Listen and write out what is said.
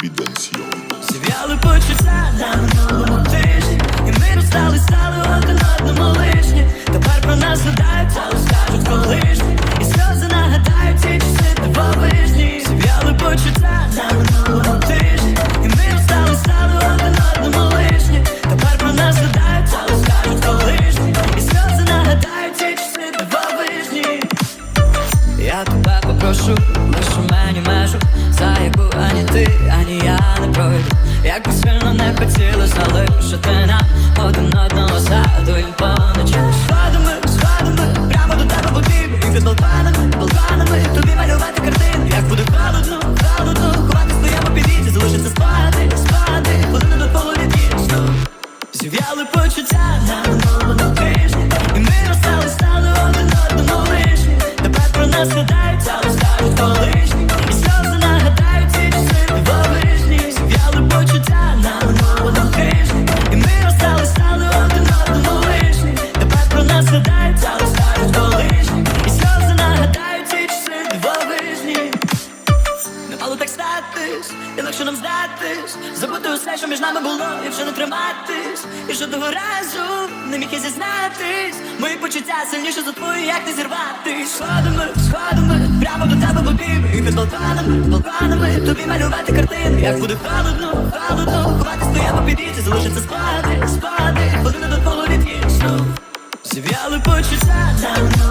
Confidential. Зів'яли почуття на минулому тижні. І ми розстали, стали один одному лишні. Тепер про нас згадають, але скажуть колишні. І сльози нагадають ті часи дивовижні Зів'яли почуття на минулому тижні. І ми розстали, стали один одному лишні. Тепер про нас згадають, але скажуть колишні. І сльози нагадають ті часи дивовижні я тебе попрошу, ти, ані я не пройду. Як би сильно не хотілося залишити нам Один одного згадуємо по ночах Сходами, сходами, прямо до тебе потрібно І під балконами, балконами Тобі малювати картини. Як буде холодно, холодно Ховати стоямо під залишиться спати, спати Години до полові дійсно Зів'яли почуття статись, інакше нам здатись. Забути усе, що між нами було, і вже не триматись. І що того разу не міг я зізнатись. Мої почуття сильніше за твої, як не зірватись. Сходами, сходами, прямо до тебе побіг. І під балконами, балконами Тобі малювати картини. Як буде холодно, холодно Ховати стоямо під залишиться спати, спати Години до полу від сну Зів'яли почуття минулому